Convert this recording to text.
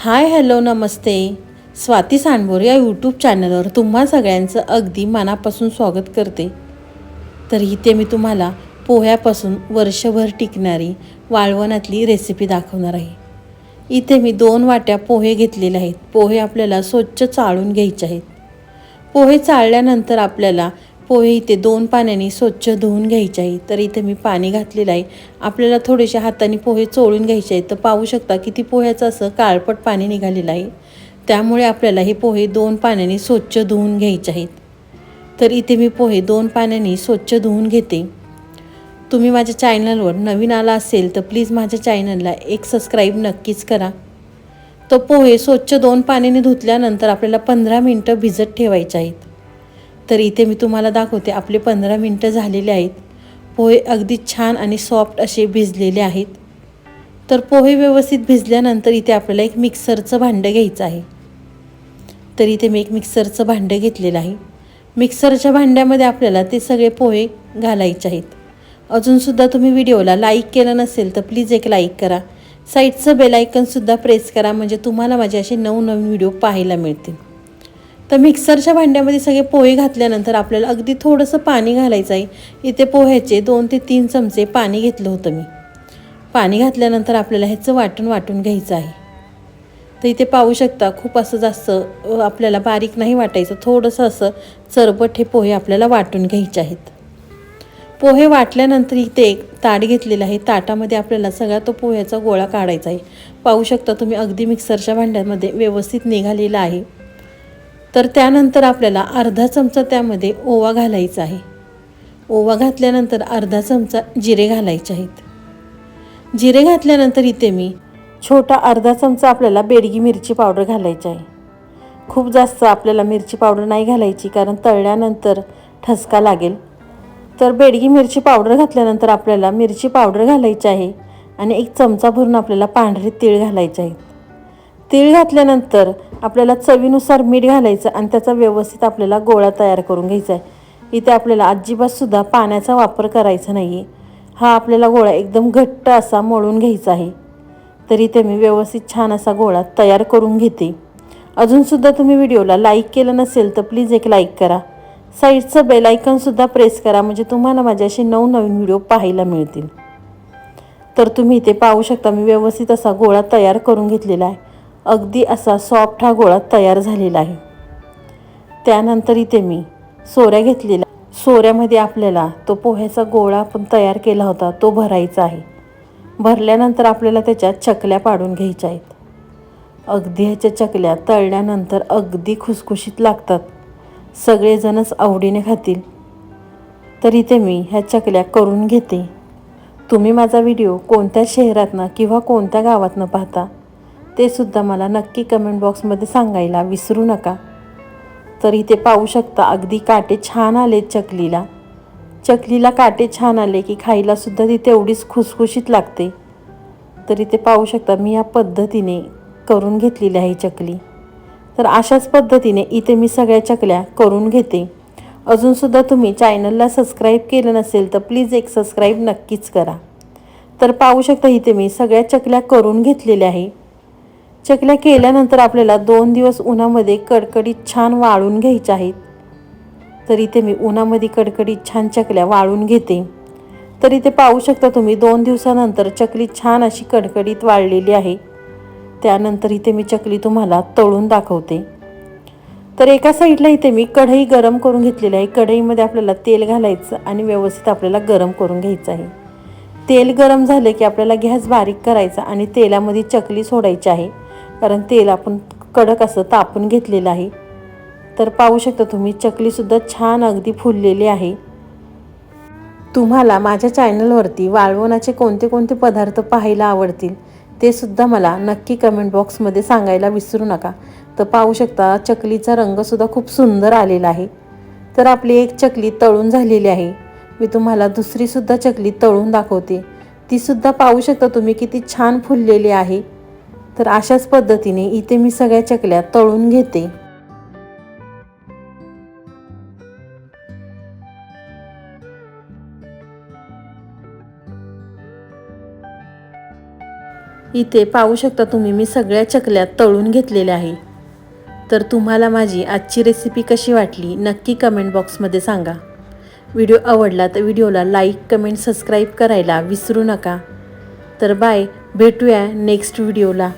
Hi hello नमस्ते. स्वाती सांडभोर या YouTube चॅनलवर तुम्हा सगळ्यांचं अगदी मनापासून स्वागत करते. तर इथे मी तुम्हाला पोह्यापासून वर्षभर टिकणारी वाळवणातली रेसिपी दाखवणार आहे. इथे मी दोन वाट्या पोहे घेतलेले आहेत. पोहे आपल्याला स्वच्छ चाळून घ्यायचे आहेत. पोहे चाळल्यानंतर आपल्याला पोहे इथे दोन पाण्याने स्वच्छ धुवून घ्यायचे आहे. तर इथे मी पाणी घातलेलं आहे. आपल्याला थोडेसे हाताने पोहे चोळून घ्यायचे आहेत तर पाहू शकता किती पोह्याचं असं काळपट पाणी निघालेलं आहे. त्यामुळे आपल्याला हे पोहे दोन पाण्याने स्वच्छ धुवून घ्यायचे आहेत. तर इथे मी पोहे दोन पाण्याने स्वच्छ धुवून घेते. तुम्ही माझ्या चॅनलवर नवीन आला असेल तर प्लीज माझ्या चॅनलला एक सबस्क्राईब नक्कीच करा. तो पोहे स्वच्छ दोन पाण्याने धुतल्यानंतर आपल्याला पंधरा मिनटं भिजत ठेवायचे आहेत. तर इथे मी तुम्हाला दाखवते आपले पंधरा मिनटं झालेले आहेत. पोहे अगदी छान आणि सॉफ्ट असे भिजलेले आहेत. तर पोहे व्यवस्थित भिजल्यानंतर इथे आपल्याला एक मिक्सरचं भांडं घ्यायचं आहे. तर इथे मी एक मिक्सरचं भांडं घेतलेलं आहे. मिक्सरच्या भांड्यामध्ये आपल्याला ते सगळे पोहे घालायचे आहेत. अजूनसुद्धा तुम्ही व्हिडिओला लाईक केलं नसेल तर प्लीज एक लाईक करा. साईडचं बेलायकनसुद्धा प्रेस करा म्हणजे तुम्हाला माझे असे नवनवीन व्हिडिओ पाहायला मिळतील. तर मिक्सरच्या भांड्यामध्ये सगळे पोहे घातल्यानंतर आपल्याला अगदी थोडंसं पाणी घालायचं आहे. इथे पोह्याचे दोन ते तीन चमचे पाणी घेतलं होतं मी. पाणी घातल्यानंतर आपल्याला ह्याचं वाटण वाटून घ्यायचं आहे. तर इथे पाहू शकता खूप असं जास्त आपल्याला बारीक नाही वाटायचं. थोडंसं असं चरबट हे पोहे आपल्याला वाटून घ्यायचे आहेत. पोहे वाटल्यानंतर इथे एक ताट घेतलेलं आहे. ताटामध्ये आपल्याला सगळा तो पोह्याचा गोळा काढायचा आहे. पाहू शकता तुम्ही अगदी मिक्सरच्या भांड्यामध्ये व्यवस्थित निघालेला आहे. तर त्यानंतर आपल्याला अर्धा चमचा त्यामध्ये ओवा घालायचा आहे. ओवा घातल्यानंतर अर्धा चमचा जिरे घालायचे आहेत. जिरे घातल्यानंतर इथे मी छोटा अर्धा चमचा आपल्याला बेडगी मिरची पावडर घालायची आहे. खूप जास्त आपल्याला मिरची पावडर नाही घालायची कारण तळल्यानंतर ठसका लागेल. तर बेडगी मिरची पावडर घातल्यानंतर आपल्याला मिरची पावडर घालायची आहे आणि एक चमचा भरून आपल्याला पांढरे तीळ घालायचे आहेत. तीळ घातल्यानंतर आपल्याला चवीनुसार मीठ घालायचं आणि त्याचा व्यवस्थित आपल्याला गोळा तयार करून घ्यायचा आहे. इथे आपल्याला अजिबातसुद्धा पाण्याचा वापर करायचा नाही आहे हा आपल्याला गोळा एकदम घट्ट असा मळून घ्यायचा आहे. तरी इथे मी व्यवस्थित छान असा गोळा तयार करून घेते. अजूनसुद्धा तुम्ही व्हिडिओला लाईक केलं नसेल तर प्लीज एक लाईक करा. साईडचं बेलायकनसुद्धा प्रेस करा म्हणजे तुम्हाला माझे असे नवनवीन व्हिडिओ पाहायला मिळतील. तर तुम्ही इथे पाहू शकता मी व्यवस्थित असा गोळा तयार करून घेतलेला आहे. अगदी असा सॉफ्ट हा गोळा तयार झालेला आहे. त्यानंतर इथे मी सोऱ्या घेतलेला सोऱ्यामध्ये आपल्याला तो पोह्याचा गोळा आपण तयार केला होता तो भरायचा आहे. भरल्यानंतर आपल्याला त्याच्यात चकल्या पाडून घ्यायच्या आहेत. अगदी ह्याच्या चकल्या तळल्यानंतर अगदी खुसखुशीत लागतात. सगळेजणच आवडीने खातील. तर इथे मी ह्या चकल्या करून घेते. तुम्ही माझा व्हिडिओ कोणत्या शहरातनं किंवा कोणत्या गावातनं पाहता? ते सुद्धा मला नक्की कमेंट बॉक्समध्ये सांगायला विसरू नका. तर इथे पाहू शकता अगदी काटे छान आले चकलीला. चकलीला काटे छान आले की खायलासुद्धा ती तेवढीच खुसखुशीत लागते. तर इथे पाहू शकता मी या पद्धतीने करून घेतलेली आहे चकली. तर अशाच पद्धतीने इथे मी सगळ्या चकल्या करून घेते. अजूनसुद्धा तुम्ही चॅनलला सबस्क्राईब केलं नसेल तर प्लीज एक सबस्क्राईब नक्कीच करा. तर पाहू शकता इथे मी सगळ्या चकल्या करून घेतलेल्या आहे. चकल्या केल्यानंतर आपल्याला दोन दिवस उन्हामध्ये कडकडीत छान वाळून घ्यायच्या आहेत. तर इथे मी उन्हामध्ये कडकडीत छान चकल्या वाळून घेते. तर इथे पाहू शकता तुम्ही दोन दिवसानंतर चकली छान अशी कडकडीत वाळलेली आहे. त्यानंतर इथे मी चकली तुम्हाला तळून दाखवते. तर एका साईडला इथे मी कढई गरम करून घेतलेली आहे. कढईमध्ये आपल्याला तेल घालायचं आणि व्यवस्थित आपल्याला गरम करून घ्यायचं आहे. तेल गरम झालं की आपल्याला गॅस बारीक करायचा आणि तेलामध्ये चकली सोडायची आहे. कारण तेल आपण कडक असं तापून घेतलेलं आहे. तर पाहू शकता तुम्ही चकलीसुद्धा छान अगदी फुललेली आहे. तुम्हाला माझ्या चॅनलवरती वाळवणाचे कोणते कोणते पदार्थ पाहायला आवडतील ते सुद्धा मला नक्की कमेंट बॉक्समध्ये सांगायला विसरू नका. तर पाहू शकता चकलीचा रंगसुद्धा खूप सुंदर आलेला आहे. तर आपली एक चकली तळून झालेली आहे. मी तुम्हाला दुसरीसुद्धा चकली तळून दाखवते. तीसुद्धा पाहू शकता तुम्ही किती छान फुललेली आहे. तर अशाच पद्धतीने इथे मी सगळ्या चकल्या तळून घेते. इथे पाहू शकता तुम्ही मी सगळ्या चकल्या तळून घेतलेल्या आहे तर तुम्हाला माझी आजची रेसिपी कशी वाटली नक्की कमेंट बॉक्समध्ये सांगा. व्हिडिओ आवडला तर व्हिडिओला लाईक कमेंट सबस्क्राईब करायला विसरू नका. तर बाय भेटूया नेक्स्ट व्हिडिओला